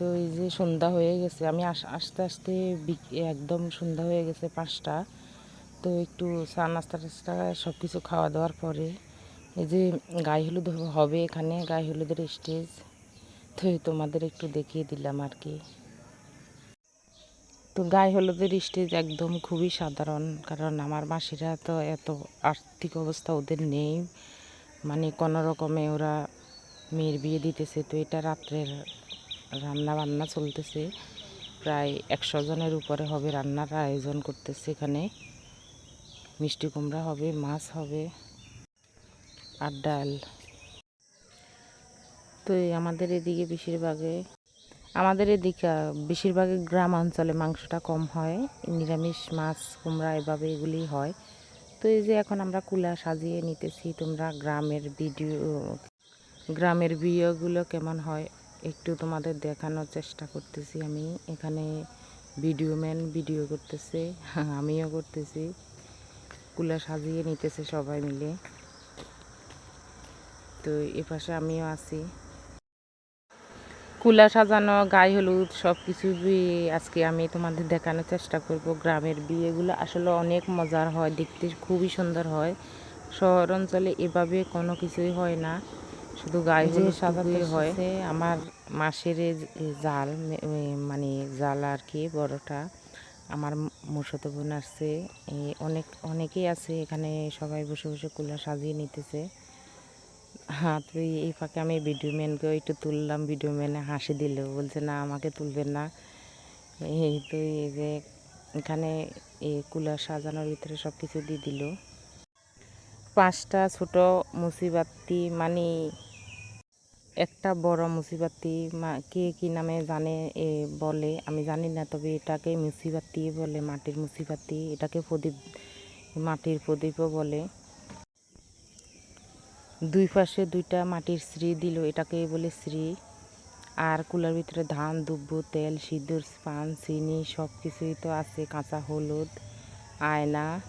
তো এই যে সন্ধ্যা হয়ে গেছে, আমি আস- আস্তে আস্তে একদম সন্ধ্যা হয়ে গেছে পাঁচটা। তো একটু চা, নাস্তা টাস্তা সব কিছু খাওয়া দাওয়ার পরে এই যে গায়ে হলুদ হবে এখানে, গায়ে হলুদের স্টেজ। তো তোমাদের একটু দেখিয়ে দিলাম আর কি। তো গায়ে হলুদের স্টেজ একদম খুবই সাধারণ, কারণ আমার মাসিরা তো এত আর্থিক অবস্থা ওদের নেই। মানে কোনো রকমে ওরা মেয়ের বিয়ে দিতেছে, তো এটা রাত্রের রান্না বান্না চলতেছে। প্রায় একশো জনের উপরে হবে রান্নার আয়োজন করতেছে এখানে। মিষ্টি কুমড়া হবে, মাছ হবে আর ডাল। তো আমাদের এদিকে বেশিরভাগে, আমাদের এদিকে বেশিরভাগই গ্রাম অঞ্চলে মাংসটা কম হয়। নিরামিষ মাছ, কুমড়া এভাবে এগুলি হয়। তো এই যে এখন আমরা কুলা সাজিয়ে নিতেছি, তোমরা গ্রামের ভিডিও গ্রামের বিয়েগুলো কেমন হয়? একটু তোমাদের দেখানোর চেষ্টা করতেছি আমি। এখানে ভিডিও ম্যান ভিডিও করতেছে, আমিও করতেছি। কুলা সাজিয়ে নিতেছে সবাই মিলে। তো এ পাশে আমিও আছি। কুলা সাজানো, গায়ে হলুদ সব কিছু আজকে আমি তোমাদের দেখানোর চেষ্টা করব। গ্রামের বিয়েগুলো আসলে অনেক মজার হয়, দেখতে খুবই সুন্দর হয়। শহর অঞ্চলে এভাবে কোনো কিছুই হয় না। শুধু গায়ে হলুদ সাজাতে হয়। আমার মাসের জাল মানে জাল আর কি বড়টা আমার মুসত বোন আসছে। অনেক অনেকেই আছে এখানে সবাই বসে বসে কুলা সাজিয়ে নিতেছে। হ্যাঁ তুই এই ফাঁকে আমি ভিডিও ম্যানকেও একটু তুললাম ভিডিও ম্যানে হাসি দিল। বলছে না আমাকে তুলবেন না। এই তুই এই যে এখানে এই কুলার সাজানোর ভিতরে সব কিছু দিয়ে দিল। পাঁচটা ছোট মুসিবাতি মানে একটা বড় মুসিবাতি মা- কে কি নামে জানে, এ বলে, আমি জানি না, তবে এটাকে মুসিবাতি বলে, মাটির মুসিবাতি, এটাকে প্রদীপ, মাটির প্রদীপও বলে। দুই পাশে দুইটা মাটির শ্রী দিল, এটাকে বলে শ্রী আর কুলার ভিতরে ধান, দুব্বু, তেল, সিঁদুর, পান, চিনি সব কিছুই তো আছে, কাঁচা হলুদ, আয়না।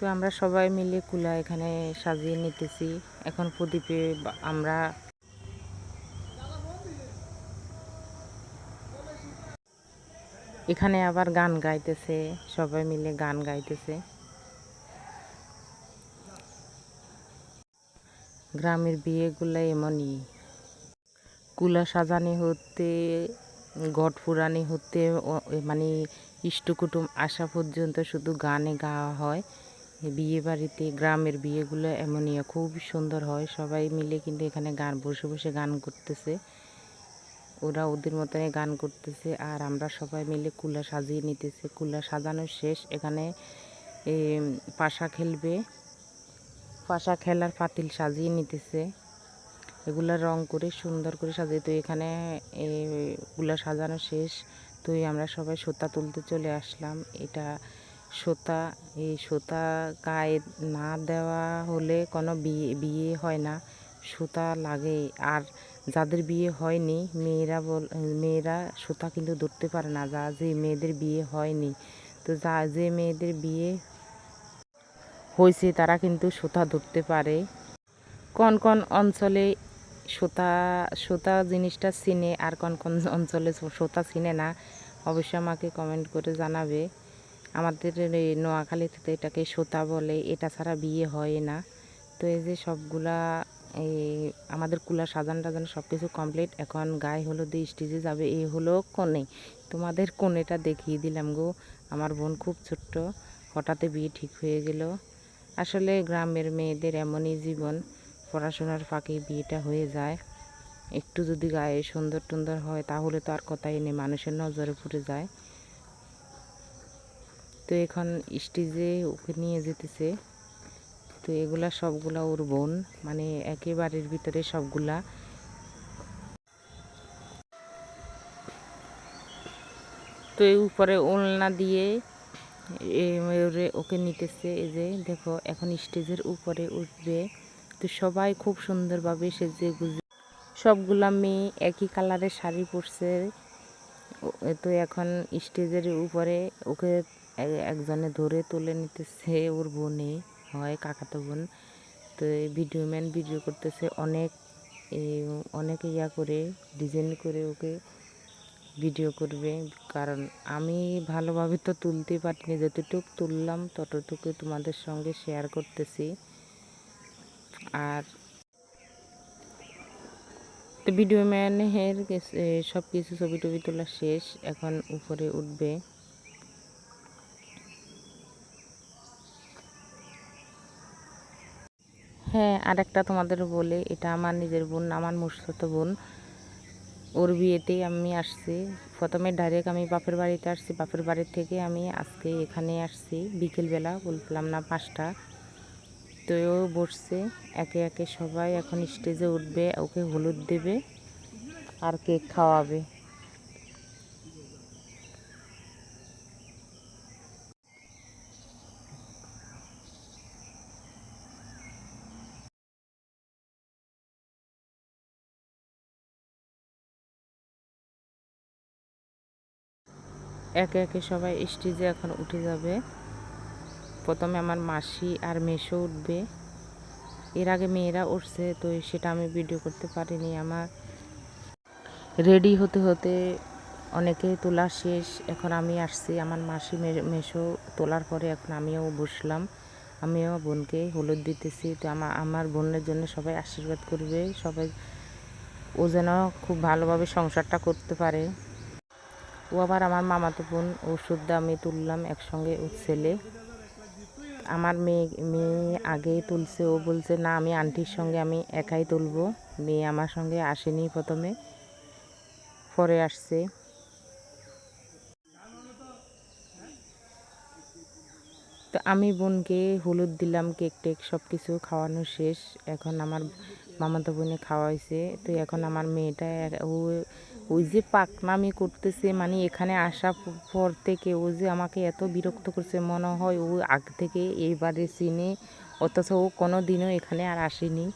তো আমরা সবাই মিলে কুলা এখানে সাজিয়ে নিতেছি। এখন প্রদীপে আমরা এখানে আবার গান গাইতেছে, সবাই মিলে গান গাইতেছে। গ্রামের বিয়েগুলো এমনই। কুলা সাজানি হতে ঘট ফুরানি হতে মানে ইষ্টকুটুম আসা পর্যন্ত শুধু গানে গাওয়া হয়। বিয়ে বাড়িতে গ্রামের বিয়েগুলো এমনই খুব সুন্দর হয়। সবাই মিলে কিন্তু এখানে গান, বসে বসে গান করতেছে। ওরা ওদের মতনে গান করতেছে আর আমরা সবাই মিলে কুলা সাজিয়ে নিতেছে। কুলা সাজানো শেষ, এখানে পাশা খেলবে। পাশা খেলার পাতিল সাজিয়ে নিতেছে। এগুলা রং করে সুন্দর করে সাজিয়ে, তো এখানে এগুলা সাজানো শেষ। তো আমরা সবাই সুতা তুলতে চলে আসলাম। এটা সুতা, এই সুতা গায়ে না দেওয়া হলে কোনো বিয়ে বিয়ে হয় না। সুতা লাগে। আর যাদের বিয়ে হয়নি, মেয়েরা বল, মেয়েরা সুতা কিন্তু ধরতে পারে না, যা যে মেয়েদের বিয়ে হয়নি। তো যা যে মেয়েদের বিয়ে হয়েছে, তারা কিন্তু সুতা ধরতে পারে। কোন কোন অঞ্চলে সুতা সুতা জিনিসটা চিনে আর কোন কোন অঞ্চলে সুতা চিনে না অবশ্যই আমাকে কমেন্ট করে জানাবে। আমাদের নোয়াখালীতে এটাকে সুতা বলে, এটা ছাড়া বিয়ে হয় না। তো এই যে সবগুলা এই আমাদের কুলা সাজান টাজান সব কিছু কমপ্লিট এখন গায়ে হলুদে স্টেজে যাবে, এই হলো কনে। তোমাদের কনেটা দেখিয়ে দিলাম গো। আমার বোন খুব ছোট্ট হঠাৎ বিয়ে ঠিক হয়ে গেল। আসলে গ্রামের মেয়েদের এমনই জীবন, পড়াশোনার ফাঁকে বিয়েটা হয়ে যায়। একটু যদি গায়ে সুন্দর টুন্দর হয়, তাহলে তো আর কথাই নেই, মানুষের নজরে পড়ে যায়। তো এখন স্টেজে ওকে নিয়ে যেতেছে। তো এগুলা সবগুলা ওর বোন মানে একই বাড়ির ভিতরে সবগুলা। তো এই উপরে ওলনা দিয়ে ওকে নিতেছে, এই যে দেখো এখন স্টেজের উপরে উঠবে। তো সবাই খুব সুন্দরভাবে সেজে গুজে, সবগুলা মেয়ে একই কালারের শাড়ি পরছে। তো এখন স্টেজের উপরে ওকে একজনে ধরে তুলে নিতেছে ওর বোনে। হয়, কাকাতো বোন। তো এই ভিডিও ম্যান ভিডিও করতেছে, অনেক অনেক ইয়া করে ডিজাইন করে ওকে ভিডিও করবে। কারণ আমি ভালোভাবে তো তুলতে পারিনি, যতটুকু তুললাম ততটুকু তোমাদের সঙ্গে শেয়ার করতেছি। আর তো ভিডিও ম্যানের সব কিছু ছবি টবি তোলা শেষ, এখন উপরে উঠবে হ্যাঁ আর একটা তোমাদের বলে, এটা আমার নিজের বোন, আমার মুর্শত বোন। ওর বিয়েতেই আমি আসছি। প্রথমে ডাইরেক্ট আমি বাপের বাড়িতে আসছি। বাপের বাড়ির থেকে আমি আজকে এখানে আসছি। বিকেলবেলা বললাম, না, পাঁচটা। তো ও বসছে। একে একে সবাই এখন স্টেজে উঠবে, ওকে হলুদ দেবে আর কেক খাওয়াবে। একে একে সবাই স্টেজে এখন উঠে যাবে। প্রথমে আমার মাসি আর মেশো উঠবে। এর আগে মেয়েরা উঠছে, তো সেটা আমি ভিডিও করতে পারিনি। আমার রেডি হতে হতে অনেকে তোলা শেষ। এখন আমি আসছি, আমার মাসি মেশো তোলার পরে এখন আমিও বসলাম। আমিও বোনকে হলুদ দিতেছি। তো আমার আমার বোনের জন্য সবাই আশীর্বাদ করবে। সবাই ও যেন খুব ভালোভাবে সংসারটা করতে পারে। ও আবার আমার মামাতো বোন, ওষুধ আমি তুললাম একসঙ্গে ও ছেলে। আমার মেয়ে মেয়ে আগে তুলছে, ও বলছে, না, আমি আন্টির সঙ্গে আমি একাই তুলবো। মেয়ে আমার সঙ্গে আসেনি প্রথমে, পরে আসছে। তো আমি বোনকে হলুদ দিলাম, কেক টেক সব কিছু খাওয়ানো শেষ। এখন আমার মামাতো বোনে খাওয়াইছে। তো এখন আমার মেয়েটা, ও ওই যে পাকনামি করতেছে মানে এখানে আসা পর থেকে ও যে আমাকে এত বিরক্ত করছে, মনে হয় ও আগ থেকে এইবারে চিনে, অথচ ও কোনো দিনও এখানে আর আসেনি।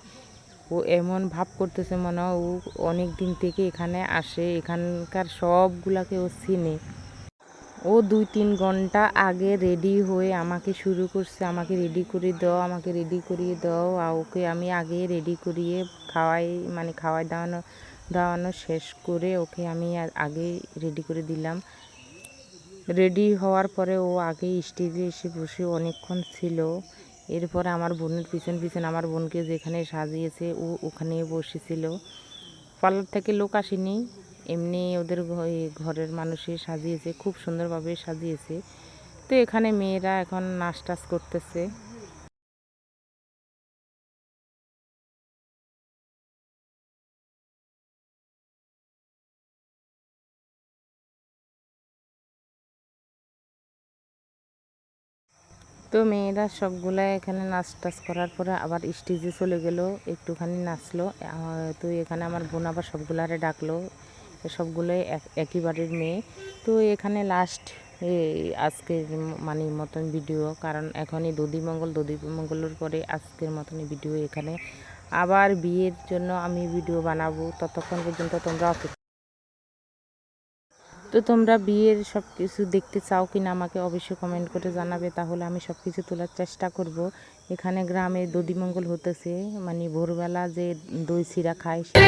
ও এমন ভাব করতেছে, মনে হয় ও অনেক দিন থেকে এখানে আসে, এখানকার সবগুলাকে ও চিনে। ও দুই তিন ঘণ্টা আগে রেডি হয়ে আমাকে শুরু করছে, আমাকে রেডি করে দাও, আমাকে রেডি করিয়ে দাও, আর ওকে আমি আগে রেডি করিয়ে খাওয়াই মানে খাওয়াই দাওয়ানো দাওয়ানো শেষ করে ওকে আমি আগে রেডি করে দিলাম। রেডি হওয়ার পরে ও আগে স্টেজে এসে বসে অনেকক্ষণ ছিল। এরপরে আমার বোনের পিছন পিছন আমার বোনকে যেখানে সাজিয়েছে ও ওখানে বসেছিল। পার্লার থেকে লোক আসেনি। এমনি ওদের ঘরের মানুষই সাজিয়েছে, খুব সুন্দরভাবে সাজিয়েছে। তো এখানে মেয়েরা এখন নাচ টাচ করতেছে। তো মেয়েরা সবগুলা এখানে নাচ টাচ করার পরে আবার স্টেজে চলে গেল, একটুখানি নাচলো। তো এখানে আমার বোন আবার সবগুলারে ডাকলো। সবগুলোই একই বাড়ির মেয়ে। তো এখানে লাস্ট আজকের মানে মতন ভিডিও কারণ এখনই দধিমঙ্গল দধিমঙ্গলের পরে আজকের মতন ভিডিও এখানে। আবার বিয়ের জন্য আমি ভিডিও বানাবো। ততক্ষণ পর্যন্ত তোমরা তো তোমরা বিয়ের সব কিছু দেখতে চাও কি না আমাকে অবশ্যই কমেন্ট করে জানাবে, তাহলে আমি সব কিছু তোলার চেষ্টা করব। এখানে গ্রামে দদিমঙ্গল হতেছে মানে ভোরবেলা যে দই সিরা খায় সে